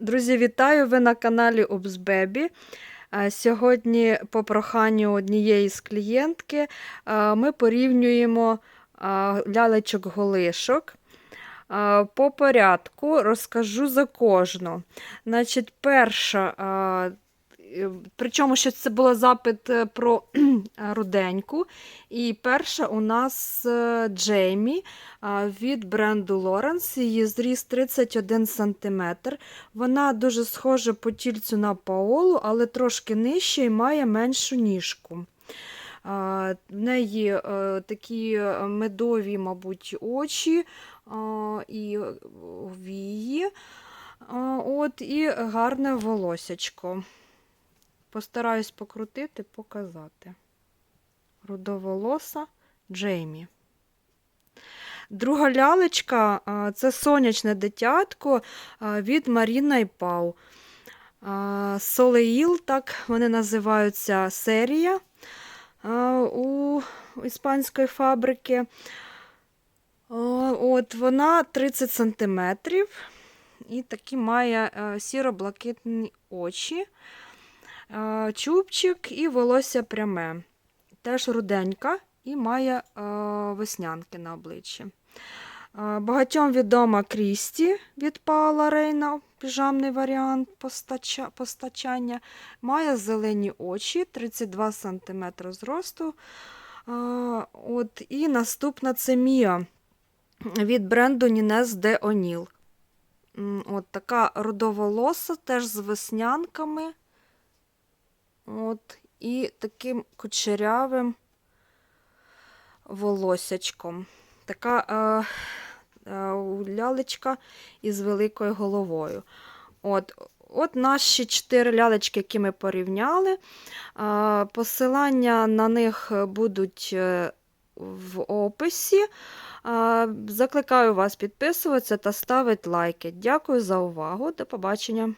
Друзі, вітаю! Ви на каналі Обзбебі. Сьогодні, по проханню однієї з клієнтки, е, ми порівнюємо е, лялечок-голишок. Е, По порядку розкажу за кожну. Значить, перша, причому що це було запит е, про руденьку. І перша у нас е, Джеймі від бренду Lawrence. Її зріст 31 см. Вона дуже схожа по тільцю на Паолу, але трошки нижче і має меншу ніжку. В неї е, такі е, медові, мабуть, очі і вії. От, і гарне волосячко. Постараюсь покрутити, показати. Рудоволоса Джеймі. Друга лялечка це сонячне дитятко від Маріна і Пау. Солеїл, так вони називаються серія у іспанської фабрики. От Вона 30 см і такі має е, сіро-блакитні очі, чубчик і волосся пряме. Теж руденька і має е, веснянки на обличчі. Е, Багатьом відома Крісті від Паула Рейна, піжамний варіант постача, постачання. Має зелені очі, 32 см зросту. Е, От, і наступна це Мія від бренду Нінес де Оніл. От така рудоволоса, теж з веснянками. От, і таким кучерявим волосячком. Така е, е, лялечка із великою головою. От, от наші чотири лялечки, які ми порівняли. Е, посилання на них будуть е, в описі. Е, Закликаю вас підписуватися та ставити лайки. Дякую за увагу. До побачення!